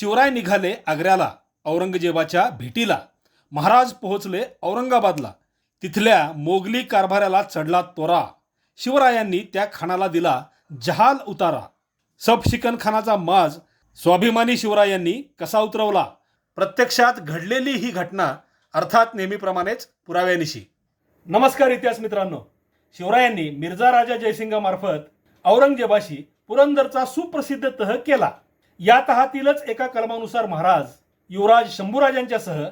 शिवराय निघाले आग्र्याला औरंगजेबाच्या भेटीला. महाराज पोहोचले औरंगाबादला. तिथल्या मोगली कारभाऱ्याला चढला तोरा. शिवरायांनी त्या खानाला दिला जहाल उतारा. सबशिकन खानाचा माज स्वाभिमानी शिवरायांनी कसा उतरवला? प्रत्यक्षात घडलेली ही घटना अर्थात नेहमीप्रमाणेच पुराव्यानिशी. नमस्कार इतिहास मित्रांनो. शिवरायांनी मिर्झा राजा जयसिंगामार्फत औरंगजेबाशी पुरंदरचा सुप्रसिद्ध तह केला. या तहातीलच एका कलमानुसार महाराज युवराज शंभूराजांच्यासह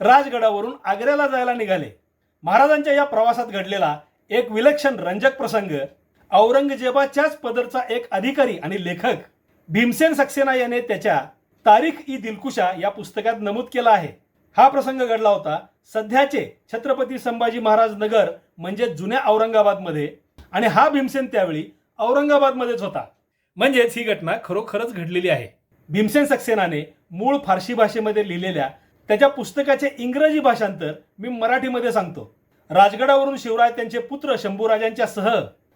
राजगडावरून आग्र्याला जायला निघाले. महाराजांच्या या प्रवासात घडलेला एक विलक्षण रंजक प्रसंग औरंगजेबाच्याच पदरचा एक अधिकारी आणि लेखक भीमसेन सक्सेना याने त्याच्या तारीख ई दिलकुशा या पुस्तकात नमूद केला आहे. हा प्रसंग घडला होता सध्याचे छत्रपती संभाजी महाराज नगर म्हणजे जुन्या औरंगाबादमध्ये आणि हा भीमसेन त्यावेळी औरंगाबादमध्येच होता. म्हणजेच ही घटना खरोखरच घडलेली आहे. भीमसेन सक्सेनाने मूळ फारसी भाषेमध्ये लिहिलेल्या त्याच्या पुस्तकाचे इंग्रजी भाषांतर मी मराठीमध्ये सांगतो. राजगडावरून शिवराय त्यांचे पुत्र शंभूराजांच्या सह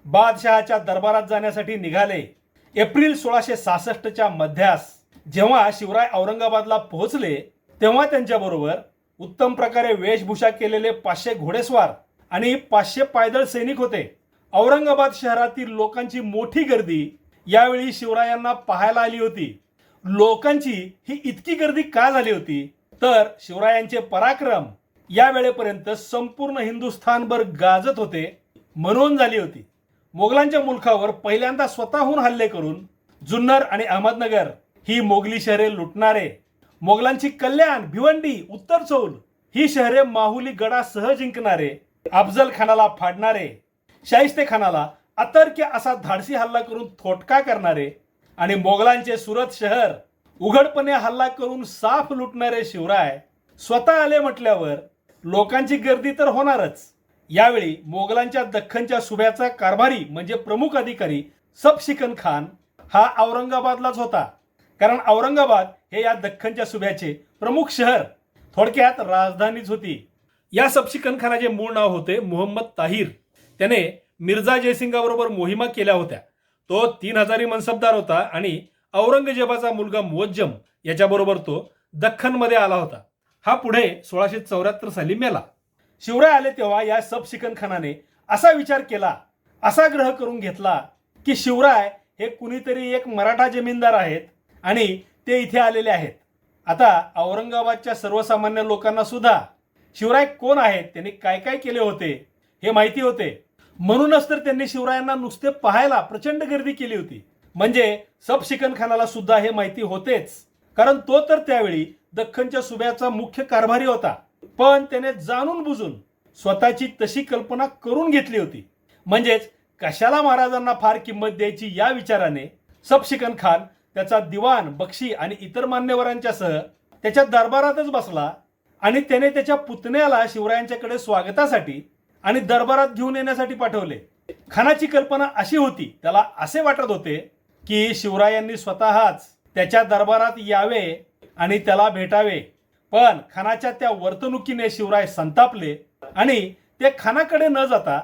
बादशहाच्या दरबारात जाण्यासाठी निघाले. एप्रिल सोळाशे सहासष्टच्या मध्यास जेव्हा शिवराय औरंगाबादला पोहोचले तेव्हा त्यांच्याबरोबर उत्तम प्रकारे वेशभूषा केलेले पाचशे घोडेस्वार आणि पाचशे पायदळ सैनिक होते. औरंगाबाद शहरातील लोकांची मोठी गर्दी यावेळी शिवरायांना पाहायला आली होती. लोकांची ही इतकी गर्दी का झाली होती? तर शिवरायांचे पराक्रम या वेळेपर्यंत संपूर्ण हिंदुस्थानभर गाजत होते म्हणून झाली होती. मोगलांच्या मुलखावर पहिल्यांदा स्वतःहून हल्ले करून जुन्नर आणि अहमदनगर ही मोगली शहरे लुटणारे मोगलांची कल्याण भिवंडी उत्तर चौल ही शहरे माहुली गडासह जिंकणारे अफजल खानाला फाडणारे शाहिस्ते खानाला अतर्क्य असा धाडसी हल्ला करून थोटका करणारे आणि मोगलांचे सुरत शहर उघडपणे हल्ला करून साफ लुटणारे शिवराय स्वतः आले म्हटल्यावर लोकांची गर्दी तर होणारच. यावेळी मोगलांच्या दख्खनच्या सुभ्याचा कारभारी म्हणजे प्रमुख अधिकारी सबशिकन खान हा औरंगाबादलाच होता. कारण औरंगाबाद हे या दख्खनच्या सुभ्याचे प्रमुख शहर थोडक्यात राजधानीच होती. या सबशिकन खानाचे मूळ नाव होते मोहम्मद ताहिर. त्याने मिर्झा जयसिंगाबरोबर मोहिमा केल्या होत्या. तो तीन हजारी मनसबदार होता आणि औरंगजेबाचा मुलगा मुवज्जम याच्याबरोबर तो दख्खनमध्ये आला होता. हा पुढे सोळाशे चौऱ्याहत्तर साली मेला. शिवराय आले तेव्हा या सब खानाने असा विचार केला असा ग्रह करून घेतला की शिवराय हे कुणीतरी एक मराठा जमीनदार आहेत आणि ते इथे आलेले आहेत. आता औरंगाबादच्या सर्वसामान्य लोकांना सुद्धा शिवराय कोण आहेत त्यांनी काय काय केले होते हे माहिती होते. म्हणूनच तर त्यांनी शिवरायांना नुसते पाहायला प्रचंड गर्दी केली होती. म्हणजे सबशिकन खानाला सुद्धा हे माहिती होतेच. कारण तो तर त्यावेळी दख्खनच्या सुभ्याचा मुख्य कारभारी होता. पण त्याने जाणून बुजून स्वतःची तशी कल्पना करून घेतली होती. म्हणजेच कशाला महाराजांना फार किंमत द्यायची या विचाराने सबशिकन खान त्याचा दिवाण बक्षी आणि इतर मान्यवरांच्या सह त्याच्या दरबारातच बसला आणि त्याने त्याच्या पुतण्याला शिवरायांच्याकडे स्वागतासाठी आणि दरबारात घेऊन येण्यासाठी पाठवले. खानाची कल्पना अशी होती त्याला असे वाटत होते की शिवरायांनी स्वतःच त्याच्या दरबारात यावे आणि त्याला भेटावे. पण खानाच्या त्या वर्तणुकीने शिवराय संतापले आणि ते खानाकडे न जाता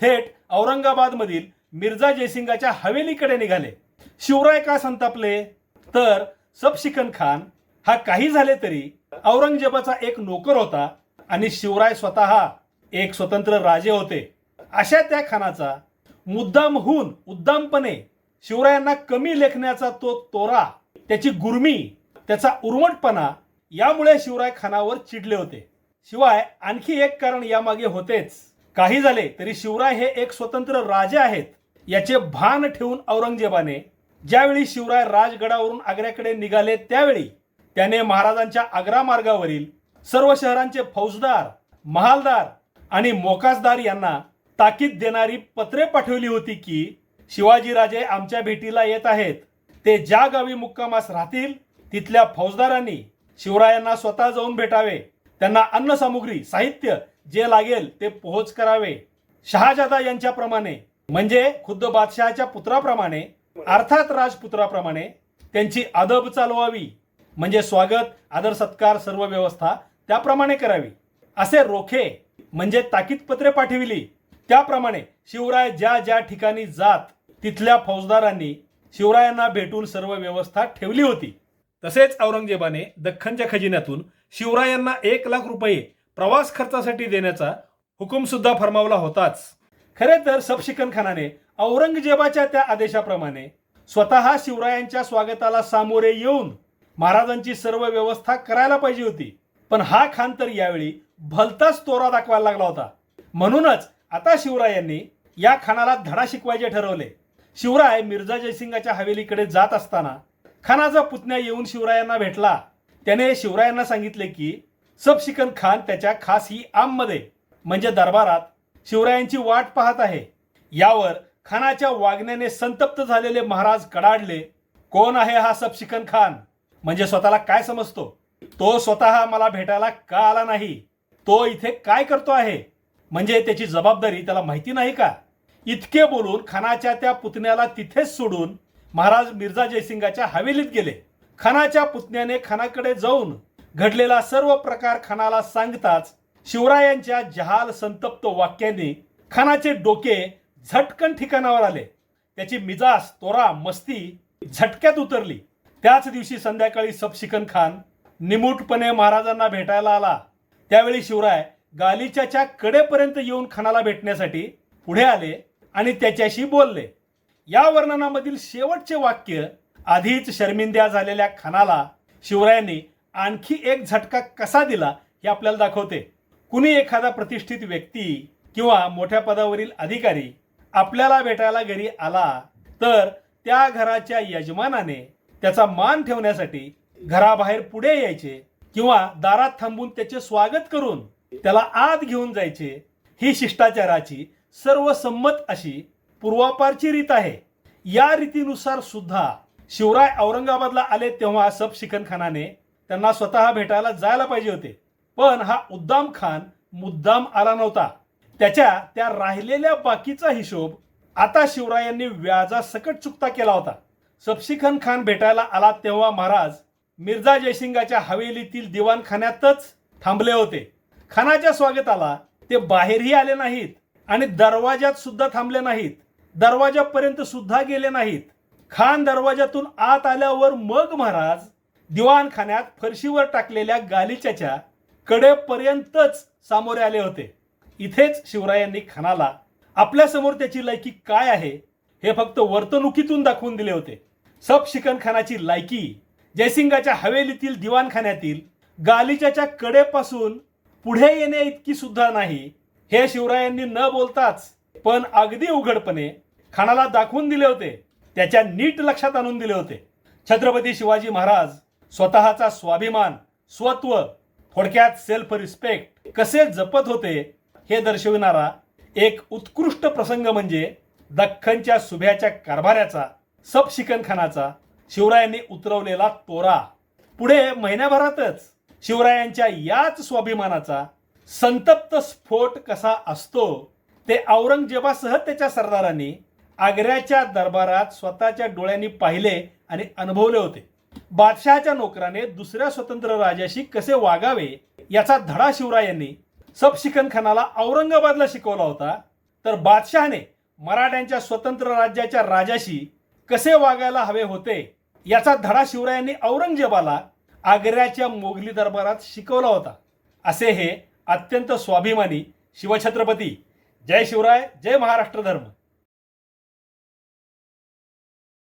थेट औरंगाबादमधील मिर्झा जयसिंगाच्या हवेलीकडे निघाले. शिवराय का संतापले? तर सबशिकन खान हा काही झाले तरी औरंगजेबाचा एक नोकर होता आणि शिवराय स्वतः एक स्वतंत्र राजे होते. अशा त्या खानाचा मुद्दामहून उद्दामपणे शिवरायांना कमी लेखण्याचा तो तोरा त्याची गुरमी त्याचा उर्मटपणा यामुळे शिवराय खानावर चिडले होते. शिवाय आणखी एक कारण यामागे होतेच. काही झाले तरी शिवराय हे एक स्वतंत्र राजे आहेत याचे भान ठेवून औरंगजेबाने ज्यावेळी शिवराय राजगडावरून आग्र्याकडे निघाले त्यावेळी त्याने महाराजांच्या आग्रा मार्गावरील सर्व शहरांचे फौजदार महालदार आणि मोकासदार यांना ताकीद देणारी पत्रे पाठवली होती की शिवाजीराजे आमच्या भेटीला येत आहेत. ते ज्या गावी मुक्कामास राहतील तिथल्या फौजदारांनी शिवरायांना स्वतः जाऊन भेटावे. त्यांना अन्न सामुग्री साहित्य जे लागेल ते पोहोच करावे. शहाजादा यांच्याप्रमाणे म्हणजे खुद्द बादशहाच्या पुत्राप्रमाणे अर्थात राजपुत्राप्रमाणे त्यांची अदब चालवावी. म्हणजे स्वागत आदर सत्कार सर्व व्यवस्था त्याप्रमाणे करावी. असे रोखे म्हणजे ताकीदपत्रे पाठविली. त्याप्रमाणे शिवराय ज्या ज्या ठिकाणी जात तिथल्या फौजदारांनी शिवरायांना भेटून सर्व व्यवस्था ठेवली होती. तसेच औरंगजेबाने दख्खनच्या खजिन्यातून शिवरायांना एक लाख रुपये प्रवास खर्चासाठी देण्याचा हुकूम सुद्धा फरमावला होताच. खरे तर सबशिकन खानाने औरंगजेबाच्या त्या आदेशाप्रमाणे स्वतः शिवरायांच्या स्वागताला सामोरे येऊन महाराजांची सर्व व्यवस्था करायला पाहिजे होती. पण हा खान तर यावेळी भलताच तोरा दाखवायला लागला होता. म्हणूनच आता शिवरायांनी या खानाला धडा शिकवायचे ठरवले. शिवराय मिर्झा जयसिंगाच्या हवेलीकडे जात असताना खानाचा पुतण्या येऊन शिवरायांना भेटला. त्याने शिवरायांना सांगितले की सबशिकन खान त्याच्या खास ही आममध्ये म्हणजे दरबारात शिवरायांची वाट पाहत आहे. यावर खानाच्या वागण्याने संतप्त झालेले महाराज कडाडले कोण आहे हा सबशिकन खान? म्हणजे स्वतःला काय समजतो? तो स्वतः मला भेटायला का आला नाही? तो इथे काय करतो आहे? म्हणजे त्याची जबाबदारी त्याला माहिती नाही का? इतके बोलून खानाच्या त्या पुतण्याला तिथेच सोडून महाराज मिर्झा जयसिंगाच्या हवेलीत गेले. खानाच्या पुतण्याने खानाकडे जाऊन घडलेला सर्व प्रकार खानाला सांगताच शिवरायांच्या जहाल संतप्त वाक्यांनी खानाचे डोके झटकन ठिकाणावर आले. त्याची मिजाज तोरा मस्ती झटक्यात उतरली. त्याच दिवशी संध्याकाळी सबशिकन खान निमूटपणे महाराजांना भेटायला आला. त्यावेळी शिवराय गालिच्याच्या कडेपर्यंत येऊन खानाला भेटण्यासाठी पुढे आले आणि त्याच्याशी बोलले. या वर्णनामधील शेवटचे वाक्य आधीच शर्मिंद्या झालेल्या खानाला शिवरायांनी आणखी एक झटका कसा दिला हे आपल्याला दाखवते. कुणी एखादा प्रतिष्ठित व्यक्ती किंवा मोठ्या पदावरील अधिकारी आपल्याला भेटायला घरी आला तर त्या घराच्या यजमानाने त्याचा मान ठेवण्यासाठी घराबाहेर पुढे यायचे किंवा दारात थांबून त्याचे स्वागत करून त्याला आत घेऊन जायचे ही शिष्टाचाराची सर्वसंमत अशी पूर्वापारची रीत आहे. या रीतीनुसार सुद्धा शिवराय औरंगाबादला आले तेव्हा सबशिकन खानाने त्यांना स्वतः भेटायला जायला पाहिजे होते. पण हा उद्दाम खान मुद्दाम आला नव्हता. त्याच्या त्या राहिलेल्या बाकीचा हिशोब आता शिवरायांनी व्याजा सकट चुकता केला होता. सबशिखन खान भेटायला आला तेव्हा महाराज मिर्झा जयसिंगाच्या हवेलीतील दिवाणखान्यातच थांबले होते. खानाच्या स्वागताला ते बाहेरही आले नाहीत आणि दरवाजात सुद्धा थांबले नाहीत. दरवाजापर्यंत सुद्धा गेले नाहीत. खान दरवाजातून आत आल्यावर मग महाराज दिवाणखान्यात फरशीवर टाकलेल्या गालिच्याच्या कडेपर्यंतच सामोरे आले होते. इथेच शिवरायांनी खानाला आपल्यासमोर त्याची लायकी काय आहे हे फक्त वर्तणुकीतून दाखवून दिले होते. सब शिकन खानाची लायकी जयसिंगाच्या हवेलीतील दिवाणखान्यातील गालिच्याच्या कडेपासून पुढे येण्या इतकी सुद्धा नाही हे शिवरायांनी न बोलताच पण अगदी उघडपणे खानाला दाखवून दिले होते. त्याच्या नीट लक्षात आणून दिले होते. छत्रपती शिवाजी महाराज स्वतःचा स्वाभिमान स्वत्व थोडक्यात सेल्फ रिस्पेक्ट कसे जपत होते हे दर्शविणारा एक उत्कृष्ट प्रसंग म्हणजे दख्खनच्या सुभ्याच्या कारभाऱ्याचा सबशिकन खानाचा शिवरायांनी उतरवलेला तोरा. पुढे महिन्याभरातच शिवरायांच्या याच स्वाभिमानाचा संतप्त स्फोट कसा असतो ते औरंगजेबासह त्याच्या सरदारांनी आग्र्याच्या दरबारात स्वतःच्या डोळ्यांनी पाहिले आणि अनुभवले होते. बादशहाच्या नोकराने दुसऱ्या स्वतंत्र राजाशी कसे वागावे याचा धडा शिवरायांनी सबशिकन खानाला औरंगाबादला शिकवला होता. तर बादशहाने मराठ्यांच्या स्वतंत्र राज्याच्या राजाशी कसे वागायला हवे होते याचा धडा शिवरायांनी औरंगजेबाला आग्र्याच्या मोगली दरबारात शिकवला होता. असे हे अत्यंत स्वाभिमानी शिवछत्रपती जय शिवराय जय महाराष्ट्र धर्म.